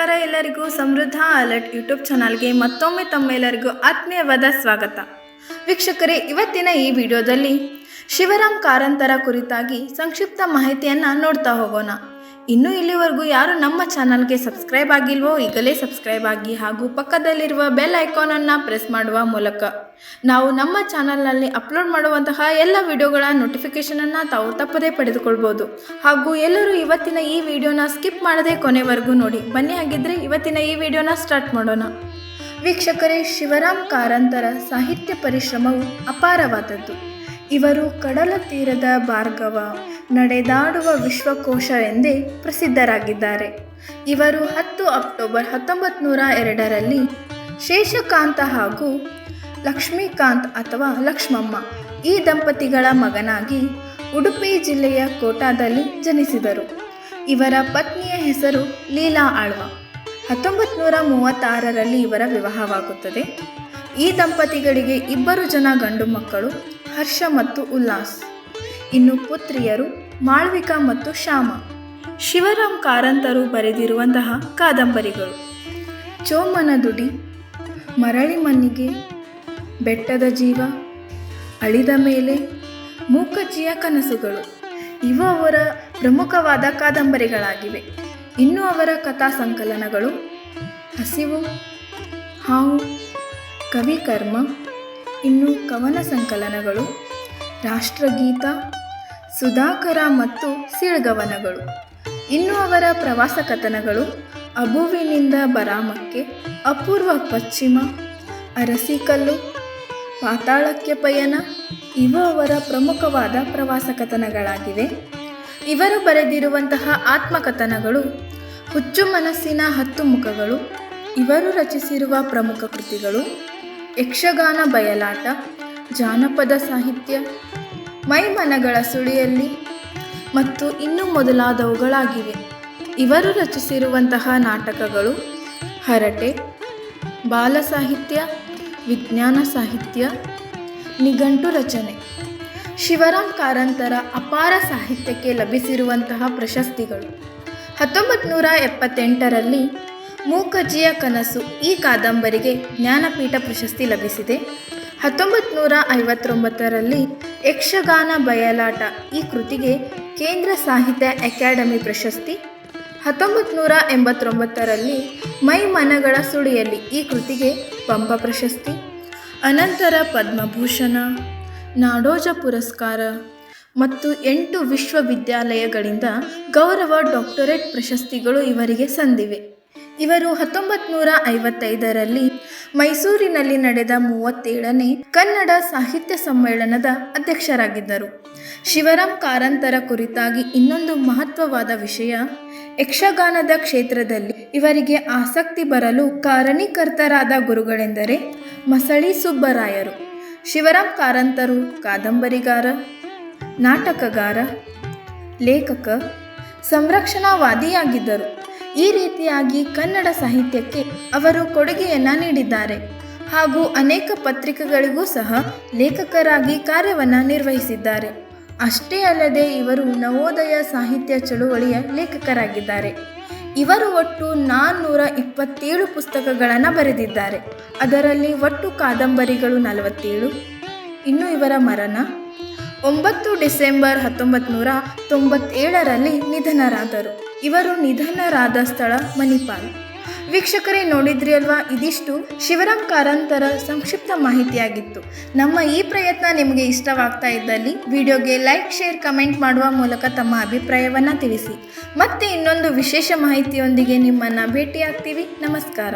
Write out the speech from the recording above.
ನಮಸ್ಕಾರ ಎಲ್ಲರಿಗೂ. ಸಮೃದ್ಧ ಅಲರ್ಟ್ ಯೂಟ್ಯೂಬ್ ಚಾನಲ್ಗೆ ಮತ್ತೊಮ್ಮೆ ತಮ್ಮೆಲ್ಲರಿಗೂ ಆತ್ಮೀಯವಾದ ಸ್ವಾಗತ. ವೀಕ್ಷಕರೇ, ಇವತ್ತಿನ ಈ ವಿಡಿಯೋದಲ್ಲಿ ಶಿವರಾಮ್ ಕಾರಂತರ ಕುರಿತಾಗಿ ಸಂಕ್ಷಿಪ್ತ ಮಾಹಿತಿಯನ್ನು ನೋಡ್ತಾ ಹೋಗೋಣ. ಇನ್ನೂ ಇಲ್ಲಿವರೆಗೂ ಯಾರು ನಮ್ಮ ಚಾನಲ್ಗೆ ಸಬ್ಸ್ಕ್ರೈಬ್ ಆಗಿಲ್ವೋ ಈಗಲೇ ಸಬ್ಸ್ಕ್ರೈಬ್ ಆಗಿ ಹಾಗೂ ಪಕ್ಕದಲ್ಲಿರುವ ಬೆಲ್ ಐಕಾನನ್ನು ಪ್ರೆಸ್ ಮಾಡುವ ಮೂಲಕ. ನಾವು ನಮ್ಮ ಚಾನಲ್ನಲ್ಲಿ ಅಪ್ಲೋಡ್ ಮಾಡುವಂತಹ ಎಲ್ಲ ವಿಡಿಯೋಗಳ ನೋಟಿಫಿಕೇಷನನ್ನು ತಾವು ತಪ್ಪದೇ ಪಡೆದುಕೊಳ್ಬೋದು. ಹಾಗೂ ಎಲ್ಲರೂ ಇವತ್ತಿನ ಈ ವಿಡಿಯೋನ ಸ್ಕಿಪ್ ಮಾಡದೆ ಕೊನೆವರೆಗೂ ನೋಡಿ. ಬನ್ನಿ ಹಾಗಿದ್ರೆ ಇವತ್ತಿನ ಈ ವಿಡಿಯೋನ ಸ್ಟಾರ್ಟ್ ಮಾಡೋಣ. ವೀಕ್ಷಕರೇ ಶಿವರಾಮ್ ಕಾರಂತರ ಸಾಹಿತ್ಯ ಪರಿಶ್ರಮವು ಅಪಾರವಾದದ್ದು. ಇವರು ಕಡಲ ತೀರದ ಭಾರ್ಗವ ನಡೆದಾಡುವ ವಿಶ್ವಕೋಶ ಎಂದೇ ಪ್ರಸಿದ್ಧರಾಗಿದ್ದಾರೆ. ಇವರು ಹತ್ತು ಅಕ್ಟೋಬರ್ ಹತ್ತೊಂಬತ್ತು ನೂರ ಎರಡರಲ್ಲಿ ಶೇಷಕಾಂತ ಹಾಗೂ ಲಕ್ಷ್ಮೀಕಾಂತ್ ಅಥವಾ ಲಕ್ಷ್ಮಮ್ಮ ಈ ದಂಪತಿಗಳ ಮಗನಾಗಿ ಉಡುಪಿ ಜಿಲ್ಲೆಯ ಕೋಟಾದಲ್ಲಿ ಜನಿಸಿದರು. ಇವರ ಪತ್ನಿಯ ಹೆಸರು ಲೀಲಾ ಆಳ್ವ. ಹತ್ತೊಂಬತ್ತು ನೂರ ಮೂವತ್ತಾರರಲ್ಲಿ ಇವರ ವಿವಾಹವಾಗುತ್ತದೆ. ಈ ದಂಪತಿಗಳಿಗೆ ಇಬ್ಬರು ಜನ ಗಂಡು ಮಕ್ಕಳು ಹರ್ಷ ಮತ್ತು ಉಲ್ಲಾಸ್. ಇನ್ನು ಪುತ್ರಿಯರು ಮಾಳ್ವಿಕಾ ಮತ್ತು ಶ್ಯಾಮ. ಶಿವರಾಮ್ ಕಾರಂತರು ಬರೆದಿರುವಂತಹ ಕಾದಂಬರಿಗಳು. ಚೋಮನ ದುಡಿ, ಮರಳಿ ಮನ್ನಿಗೆ ಬೆಟ್ಟದ ಜೀವ, ಅಳಿದ ಮೇಲೆ, ಮೂಕಜ್ಜಿಯ ಕನಸುಗಳು. ಇವು ಅವರ ಪ್ರಮುಖವಾದ ಕಾದಂಬರಿಗಳಾಗಿವೆ. ಇನ್ನು ಅವರ ಕಥಾ ಸಂಕಲನಗಳು ಹಸಿವು, ಹಾವು, ಕವಿಕರ್ಮ, ಇನ್ನು ಕವನ ಸಂಕಲನಗಳು, ರಾಷ್ಟ್ರಗೀತ ಸುಧಾಕರ ಮತ್ತು ಸಿಳ್ಗವನಗಳು. ಇನ್ನು ಅವರ ಪ್ರವಾಸ ಕಥನಗಳು ಅಬುವಿನಿಂದ ಬರಾಮಕ್ಕೆ ಅಪೂರ್ವ ಪಶ್ಚಿಮ, ಅರಸಿಕಲ್ಲು, ಪಾತಾಳಕ್ಕೆ ಪಯಣ, ಇವು ಅವರ ಪ್ರಮುಖವಾದ ಪ್ರವಾಸ ಕಥನಗಳಾಗಿವೆ. ಇವರು ಬರೆದಿರುವಂತಹ ಆತ್ಮಕಥನಗಳು, ಹುಚ್ಚು ಮನಸ್ಸಿನ ಹತ್ತು ಮುಖಗಳು, ಇವರು ರಚಿಸಿರುವ ಪ್ರಮುಖ ಕೃತಿಗಳು, ಯಕ್ಷಗಾನ ಬಯಲಾಟ, ಜಾನಪದ ಸಾಹಿತ್ಯ ಮೈಮನಗಳ ಸುಳಿಯಲ್ಲಿ ಮತ್ತು ಇನ್ನೂ ಮೊದಲಾದವುಗಳಾಗಿವೆ. ಇವರು ರಚಿಸಿರುವಂತಹ ನಾಟಕಗಳು ಹರಟೆ ಬಾಲ ಸಾಹಿತ್ಯ ವಿಜ್ಞಾನ ಸಾಹಿತ್ಯ, ನಿಘಂಟು ರಚನೆ. ಶಿವರಾಮ್ ಕಾರಂತರ ಅಪಾರ ಸಾಹಿತ್ಯಕ್ಕೆ ಲಭಿಸಿರುವಂತಹ ಪ್ರಶಸ್ತಿಗಳು. ಹತ್ತೊಂಬತ್ತು ನೂರ ಎಪ್ಪತ್ತೆಂಟರಲ್ಲಿ ಮೂಕಜ್ಜಿಯ ಕನಸು ಈ ಕಾದಂಬರಿಗೆ ಜ್ಞಾನಪೀಠ ಪ್ರಶಸ್ತಿ ಲಭಿಸಿದೆ. ಹತ್ತೊಂಬತ್ತು ನೂರ ಐವತ್ತೊಂಬತ್ತರಲ್ಲಿ ಯಕ್ಷಗಾನ ಬಯಲಾಟ ಈ ಕೃತಿಗೆ ಕೇಂದ್ರ ಸಾಹಿತ್ಯ ಅಕಾಡೆಮಿ ಪ್ರಶಸ್ತಿ. ಹತ್ತೊಂಬತ್ತು ನೂರ ಎಂಬತ್ತೊಂಬತ್ತರಲ್ಲಿ ಮೈ ಮನಗಳ ಸುಳಿಯಲ್ಲಿ ಈ ಕೃತಿಗೆ ಪಂಪ ಪ್ರಶಸ್ತಿ. ಅನಂತರ ಪದ್ಮಭೂಷಣ, ನಾಡೋಜ ಪುರಸ್ಕಾರ ಮತ್ತು ಎಂಟು ವಿಶ್ವವಿದ್ಯಾಲಯಗಳಿಂದ ಗೌರವ ಡಾಕ್ಟರೇಟ್ ಪ್ರಶಸ್ತಿಗಳು ಇವರಿಗೆ ಸಂದಿವೆ. ಇವರು ಹತ್ತೊಂಬತ್ತು ನೂರ ಐವತ್ತೈದರಲ್ಲಿ ಮೈಸೂರಿನಲ್ಲಿ ನಡೆದ ಮೂವತ್ತೇಳನೇ ಕನ್ನಡ ಸಾಹಿತ್ಯ ಸಮ್ಮೇಳನದ ಅಧ್ಯಕ್ಷರಾಗಿದ್ದರು. ಶಿವರಾಮ್ ಕಾರಂತರ ಕುರಿತಾಗಿ ಇನ್ನೊಂದು ಮಹತ್ವವಾದ ವಿಷಯ, ಯಕ್ಷಗಾನದ ಕ್ಷೇತ್ರದಲ್ಲಿ ಇವರಿಗೆ ಆಸಕ್ತಿ ಬರಲು ಕಾರಣೀಕರ್ತರಾದ ಗುರುಗಳೆಂದರೆ ಮಸಳಿ ಸುಬ್ಬರಾಯರು. ಶಿವರಾಮ್ ಕಾರಂತರು ಕಾದಂಬರಿಗಾರ, ನಾಟಕಗಾರ, ಲೇಖಕ, ಸಂರಕ್ಷಣಾವಾದಿಯಾಗಿದ್ದರು. ಈ ರೀತಿಯಾಗಿ ಕನ್ನಡ ಸಾಹಿತ್ಯಕ್ಕೆ ಅವರು ಕೊಡುಗೆಯನ್ನು ನೀಡಿದ್ದಾರೆ. ಹಾಗೂ ಅನೇಕ ಪತ್ರಿಕೆಗಳಿಗೂ ಸಹ ಲೇಖಕರಾಗಿ ಕಾರ್ಯವನ್ನು ನಿರ್ವಹಿಸಿದ್ದಾರೆ. ಅಷ್ಟೇ ಅಲ್ಲದೆ ಇವರು ನವೋದಯ ಸಾಹಿತ್ಯ ಚಳುವಳಿಯ ಲೇಖಕರಾಗಿದ್ದಾರೆ. ಇವರು ಒಟ್ಟು ನಾನ್ನೂರ ಇಪ್ಪತ್ತೇಳು ಪುಸ್ತಕಗಳನ್ನು ಬರೆದಿದ್ದಾರೆ. ಅದರಲ್ಲಿ ಒಟ್ಟು ಕಾದಂಬರಿಗಳು ನಲವತ್ತೇಳು. ಇನ್ನು ಇವರ ಮರಣ. ಒಂಬತ್ತು ಡಿಸೆಂಬರ್ ಹತ್ತೊಂಬತ್ತು ನೂರ ತೊಂಬತ್ತೇಳರಲ್ಲಿ ನಿಧನರಾದರು. ಇವರು ನಿಧನರಾದ ಸ್ಥಳ ಮಣಿಪಾಲ್. ವೀಕ್ಷಕರೇ ನೋಡಿದ್ರಿ ಅಲ್ವಾ? ಇದಿಷ್ಟು ಶಿವರಾಮ್ ಕಾರಂತರ ಸಂಕ್ಷಿಪ್ತ ಮಾಹಿತಿಯಾಗಿತ್ತು. ನಮ್ಮ ಈ ಪ್ರಯತ್ನ ನಿಮಗೆ ಇಷ್ಟವಾಗ್ತಾ ಇದ್ದಲ್ಲಿ ವಿಡಿಯೋಗೆ ಲೈಕ್, ಶೇರ್, ಕಮೆಂಟ್ ಮಾಡುವ ಮೂಲಕ ತಮ್ಮ ಅಭಿಪ್ರಾಯವನ್ನು ತಿಳಿಸಿ. ಮತ್ತೆ ಇನ್ನೊಂದು ವಿಶೇಷ ಮಾಹಿತಿಯೊಂದಿಗೆ ನಿಮ್ಮನ್ನು ಭೇಟಿಯಾಗ್ತೀವಿ. ನಮಸ್ಕಾರ.